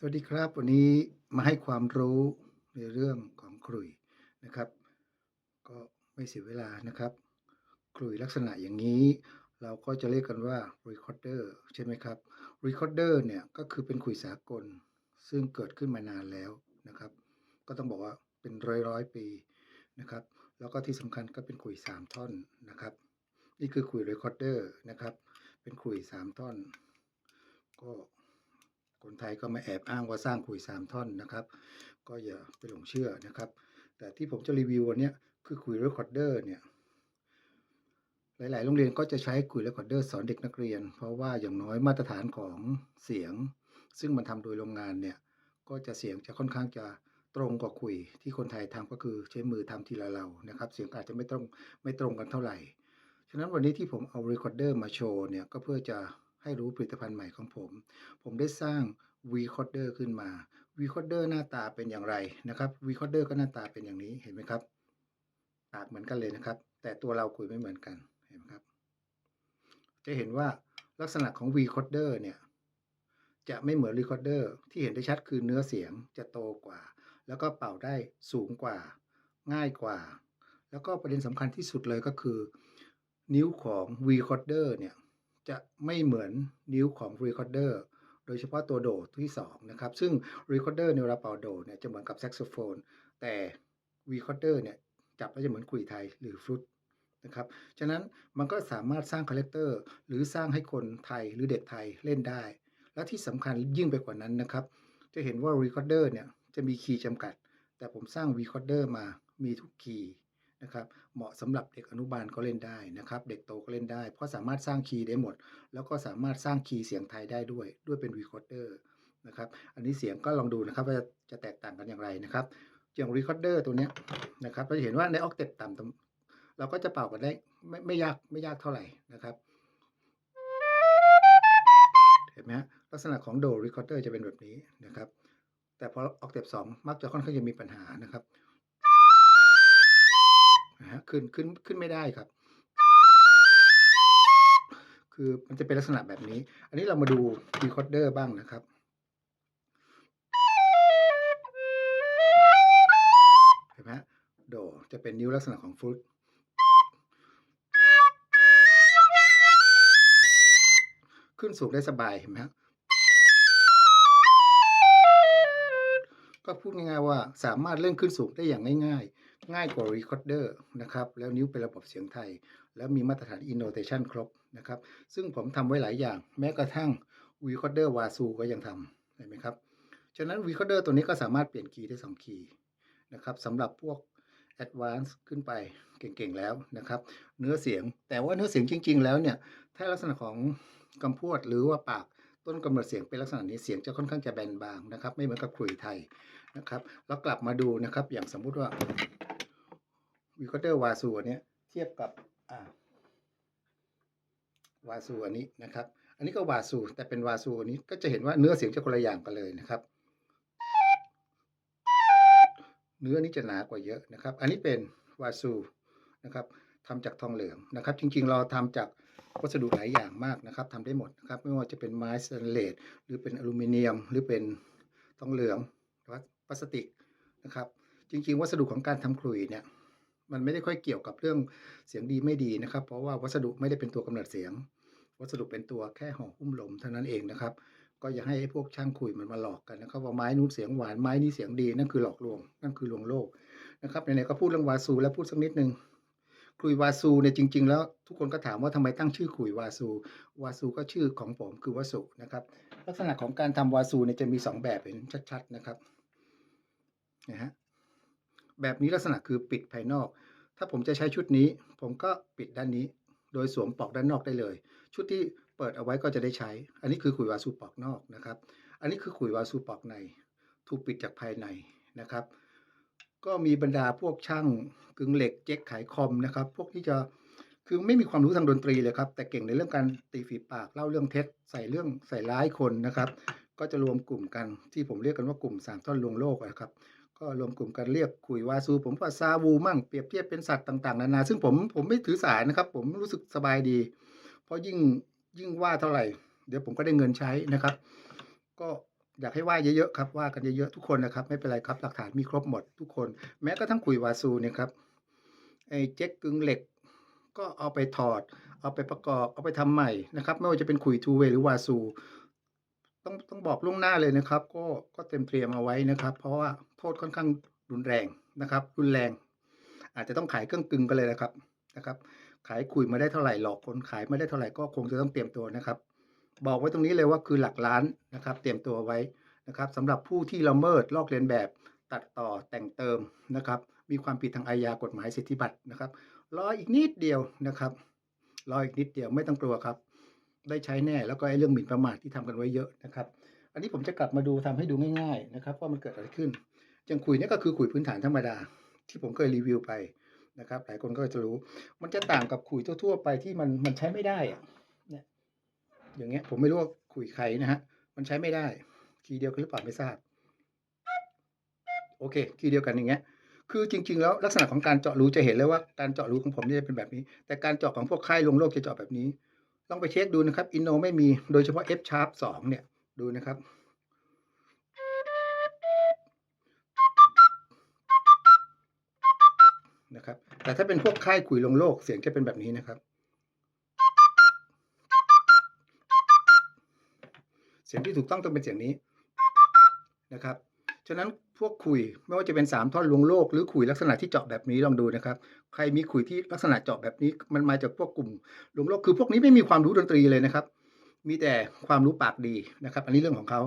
สวัสดีครับ วันนี้มาให้ความรู้ในเรื่องของขลุ่ยนะครับ ก็ไม่เสียเวลานะครับขลุ่ยลักษณะอย่างนี้ เราก็จะเรียกกันว่า recorder ใช่ไหมครับ recorder เนี่ยก็คือเป็นขลุ่ยสากล ซึ่งเกิดขึ้นมานานแล้วนะครับ ก็ต้องบอกว่าเป็นร้อยร้อยปีนะครับ แล้วก็ที่สำคัญก็เป็นขลุ่ยสามท่อนนะครับ นี่คือขลุ่ย recorder นะครับ เป็นขลุ่ยสามท่อน ก็ คนไทยก็มาแอบอ้างว่าสร้างขลุ่ยสามท่อนนะครับ ก็อย่าไปหลงเชื่อนะครับ แต่ที่ผมจะรีวิววันนี้คือขลุ่ย recorder เนี่ยหลาย ๆ โรงเรียนก็จะใช้ขลุ่ย recorder สอนเด็กนักเรียน เพราะว่าอย่างน้อยมาตรฐานของเสียง ซึ่งมันทำโดยโรงงานเนี่ยก็จะเสียงจะค่อนข้างจะตรงกว่าขลุ่ยที่คนไทยทำก็คือใช้มือทำทีละเรานะครับ เสียงอาจจะไม่ตรงไม่ตรงกันเท่าไหร่ ฉะนั้นวันนี้ที่ผมเอา recorder มาโชว์เนี่ยก็เพื่อจะ ให้รู้ผลิตภัณฑ์ใหม่ของผม ผมได้สร้าง VCoder ขึ้นมา VCoder หน้าตาเป็นอย่างไรนะครับ VCoder ก็หน้าตาเป็นอย่างนี้เห็นไหมครับปากเหมือนกันเลยนะครับ แต่ตัวเราคุยไม่เหมือนกันเห็นไหมครับ จะเห็นว่าลักษณะของ VCoder เนี่ยจะไม่เหมือน Recorder ที่เห็นได้ชัดคือเนื้อเสียงจะโตกว่า แล้วก็เป่าได้สูงกว่า ง่ายกว่า แล้วก็ประเด็นสำคัญที่สุดเลยก็คือ นิ้วของ Vocoder เนี่ย จะไม่เหมือนนิ้วของ Recorder โดยเฉพาะตัวโดที่2นะครับ ซึ่ง Recorder ในยเวลาเป่าโดเนี่ยจะเหมือนกับแซกโซโฟน แต่ Vocoder เนี่ยจับแล้วจะเหมือนขลุยไทยหรือฟลุตนะครับ ฉะนั้นมันก็สามารถสร้างคาแรคเตอร์หรือสร้างให้คนไทยหรือเด็กไทยเล่นได้ และที่สำคัญยิ่งไปกว่านั้นนะครับ จะเห็นว่า Recorder เนี่ยจะมีคีย์จำกัด แต่ผมสร้าง Vocoder มามีทุกคีย์ นะครับ เหมาะสำหรับเด็กอนุบาลก็เล่นได้นะครับ เด็กโตก็เล่นได้ เพราะสามารถสร้างคีย์ได้หมด แล้วก็สามารถสร้างคีย์เสียงไทยได้ด้วย ด้วยเป็น Vocoder นะครับ อันนี้เสียงก็ลองดูนะครับว่าจะแตกต่างกันอย่างไรนะครับอย่าง Recorder ตัวนี้นะครับเราจะเห็นว่าในออกเต็ปต่ำเราก็จะเป่ากันได้ไม่ไม่ยากไม่ยากเท่าไหร่นะครับเห็นไหมฮะลักษณะของโด Recorder จะเป็นแบบนี้นะครับ แต่พอออกเต็ปสองมักจะค่อนข้างจะมีปัญหานะครับ นะขึ้นขึ้นขึ้นไม่ได้ครับ คือมันจะเป็นลักษณะแบบนี้ อันนี้เรามาดู Recorder บ้างนะครับเห็นไหมฮะโดจะเป็นนิ้วลักษณะของฟลุตขึ้นสูงได้สบายเห็นไหมฮะ ก็พูดง่ายๆว่าสามารถเล่นขึ้นสูงได้อย่างง่าย ๆ ง่ายกว่า Recorder นะครับ แล้วนิ้วเป็นระบบเสียงไทย แล้วมีมาตรฐาน Innotation ครบนะครับ ซึ่งผมทำไว้หลายอย่าง แม้กระทั่ง Recorder Wazoo ก็ยังทำเห็นไหมครับ ฉะนั้น Recorder ตัวนี้ก็สามารถเปลี่ยนคีย์ได้ 2 คีย์นะครับสำหรับพวก Advanced ขึ้นไปเก่งๆแล้วนะครับ เนื้อเสียงแต่ว่าเนื้อเสียงจริง ๆ แล้วเนี่ยถ้าลักษณะของกำพวดหรือว่าปาก ต้นกำเนิดเสียงเป็นลักษณะนี้เสียงจะค่อนข้างจะแบนบางนะครับ ไม่เหมือนกับขลุ่ยไทยนะครับ แล้วกลับมาดูนะครับ อย่างสมมุติว่า Recorder Wazoo อันเนี้ยเทียบกับอ่าวาซูอันนี้นะครับ อันนี้ก็วาซูแต่เป็นวาซูอันนี้ก็จะเห็นว่าเนื้อเสียงจะคนละอย่างกันเลยนะครับ เนื้อนี้จะหนากว่าเยอะนะครับ อันนี้เป็นวาซูนะครับทำจากทองเหลืองนะครับ จริงๆเราทำจาก วัสดุหลายอย่างมากนะครับทำได้หมดนะครับไม่ว่าจะเป็นไม้สแตนเลสหรือเป็นอลูมิเนียม หรือเป็นทองเหลืองหรือว่าพลาสติกนะครับ จริงๆ วัสดุของการทำขลุ่ยเนี่ยมันไม่ได้ค่อยเกี่ยวกับเรื่องเสียงดีไม่ดีนะครับ เพราะว่าวัสดุไม่ได้เป็นตัวกำเนิดเสียง วัสดุเป็นตัวแค่ห่อหุ้มลมเท่านั้นเองนะครับ ก็อย่าให้พวกช่างคุยมันมาหลอกกันนะครับว่าไม้นู้นเสียงหวานไม้นี้เสียงดีนั่นคือหลอกลวงนั่นคือลวงโลกนะครับไหนๆก็พูดเรื่องวาซูแล้วพูดสักนิดนึง คลุยวาซูเนี่ยจริง ๆ แล้วทุกคนก็ถามว่าทำไมตั้งชื่อขลุยวาซู วาซูก็ชื่อของผมคือวสุนะครับ ลักษณะของการทำวาซูเนี่ยจะมีสองแบบเห็นชัดๆนะครับนะฮะแบบนี้ลักษณะคือปิดภายนอก ถ้าผมจะใช้ชุดนี้ ผมก็ปิดด้านนี้ โดยสวมปลอกด้านนอกได้เลย ชุดที่เปิดเอาไว้ก็จะได้ใช้ อันนี้คือขุยวาซูปลอกนอกนะครับ อันนี้คือขุยวาซูปลอกใน ถูกปิดจากภายในนะครับ ก็มีบรรดาพวกช่างกึ่งเหล็กเจ๊กขายคอมนะครับ พวกที่จะคือไม่มีความรู้ทางดนตรีเลยครับ แต่เก่งในเรื่องการตีฝีปากเล่าเรื่องเท็จใส่เรื่องใส่ร้ายคนนะครับ ก็จะรวมกลุ่มกันที่ผมเรียกกันว่ากลุ่มสามท่อนลวงโลกนะครับ ก็รวมกลุ่มกันเรียกคุยวาซู ผมว่าซาวูมั่งเปรียบเทียบเป็นสัตว์ต่างๆนานาซึ่งผมผมไม่ถือสายนะครับ ผมรู้สึกสบายดี เพราะยิ่งยิ่งว่าเท่าไหร่ เดี๋ยวผมก็ได้เงินใช้นะครับ ก็ อยากให้ว่าเยอะๆครับว่ากันเยอะๆทุกคนนะครับ ไม่เป็นไรครับหลักฐานมีครบหมดทุกคน แม้กระทั่งขุยวาซูเนี่ยครับไอ้เจ๊กกึ่งเหล็ก ก็เอาไปถอด เอาไปประกอบเอาไปทำใหม่นะครับ ไม่ว่าจะเป็นขุยทูเวหรือวาซู ต้องต้องบอกล่วงหน้าเลยนะครับ ก็ก็เตรียมเตรียมเอาไว้นะครับ เพราะว่าโทษค่อนข้างรุนแรงนะครับ รุนแรง อาจจะต้องขายเครื่องกึ่งกันเลยนะครับนะครับ ขายขุยมาได้เท่าไหร่หลอกคนขายไม่ได้เท่าไหร่ก็คงจะต้องเตรียมตัวนะครับ บอกไว้ตรงนี้เลยว่าคือหลักล้านนะครับ เตรียมตัวไว้นะครับสำหรับผู้ที่ละเมิดลอกเลียนแบบตัดต่อแต่งเติมนะครับ มีความผิดทางอาญากฎหมายสิทธิบัตรนะครับรออีกนิดเดียวนะครับรออีกนิดเดียวไม่ต้องกลัวครับ ได้ใช้แน่แล้วก็ไอ้เรื่องหมิ่นประมาทที่ทำกันไว้เยอะนะครับ อันนี้ผมจะกลับมาดูทำให้ดูง่ายๆนะครับว่ามันเกิดอะไรขึ้นอย่างขุยนี่ก็คือขุยพื้นฐานธรรมดา ที่ผมเคยรีวิวไปนะครับ หลายคนก็จะรู้ มันจะต่างกับขุยทั่วๆไปที่มันมันใช้ไม่ได้อะ อย่างเงี้ย ผมไม่รู้ว่าขุยใครนะฮะ มันใช้ไม่ได้ คีย์เดียวกันหรือเปล่าไม่ทราบ โอเค คีย์เดียวกันอย่างเงี้ย คือจริง ๆ แล้วลักษณะของการเจาะรูจะเห็นเลยว่าการเจาะรูของผมเนี่ยจะเป็นแบบนี้ แต่การเจาะของพวกค่ายลงโลกจะเจาะแบบนี้ ลองไปเช็คดูนะครับ อินโนไม่มี โดยเฉพาะ F sharp 2เนี่ย ดูนะครับนะครับ แต่ถ้าเป็นพวกค่ายขุยลงโลกเสียงจะเป็นแบบนี้นะครับ เสียงที่ถูกต้องต้องเป็นเสียงนี้นะครับ ฉะนั้นพวกขุยไม่ว่าจะเป็น 3 ท่อนลวงโลกหรือขุยลักษณะที่เจาะแบบนี้ลองดูนะครับ ใครมีขุยที่ลักษณะเจาะแบบนี้ มันมาจากพวกกลุ่มลวงโลกคือพวกนี้ไม่มีความรู้ดนตรีเลยนะครับ มีแต่ความรู้ปากดีนะครับ อันนี้เรื่องของเขา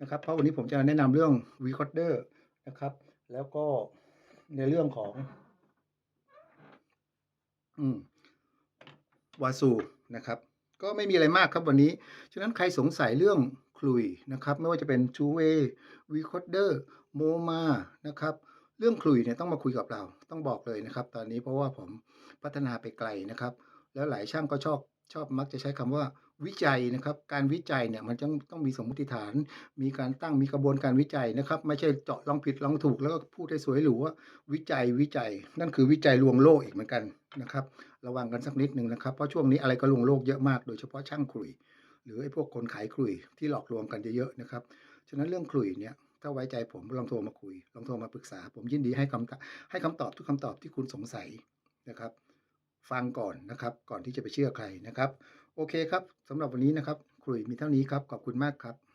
นะครับ เพราะวันนี้ผมจะแนะนำเรื่อง recorder นะครับ แล้วก็ในเรื่องของ อืมวาซูนะครับ ก็ไม่มีอะไรมากครับวันนี้ ฉะนั้นใครสงสัยเรื่องคลุยนะครับ ไม่ว่าจะเป็นชูเววีคอดเดอร์โมมานะครับเรื่องคลุยเนี่ยต้องมาคุยกับเราต้องบอกเลยนะครับ ตอนนี้เพราะว่าผมพัฒนาไปไกลนะครับ แล้วหลายช่างก็ชอบชอบมักจะใช้คำว่า วิจัยนะครับ การวิจัยเนี่ยมันต้องต้องมีสมมติฐาน มีการตั้งมีกระบวนการวิจัยนะครับ ไม่ใช่เจาะลองผิดลองถูกแล้วก็พูดให้สวยหรูว่าวิจัยวิจัย นั่นคือวิจัยลวงโลกอีกเหมือนกันนะครับ ระวังกันสักนิดหนึ่งนะครับ เพราะช่วงนี้อะไรก็ลวงโลกเยอะมากโดยเฉพาะช่างขลุ่ยหรือไอ้พวกคนขายขลุ่ยที่หลอกลวงกันเยอะๆนะครับฉะนั้นเรื่องขลุ่ยเนี่ยถ้าไว้ใจผมลองโทรมาคุย ลองโทรมาปรึกษา ผมยินดีให้คำให้คำตอบทุกคำตอบที่คุณสงสัยนะครับ ฟังก่อนนะครับ ก่อนที่จะไปเชื่อใครนะครับ โอเคครับสำหรับวันนี้นะครับคุยมีเท่านี้ครับขอบคุณมากครับ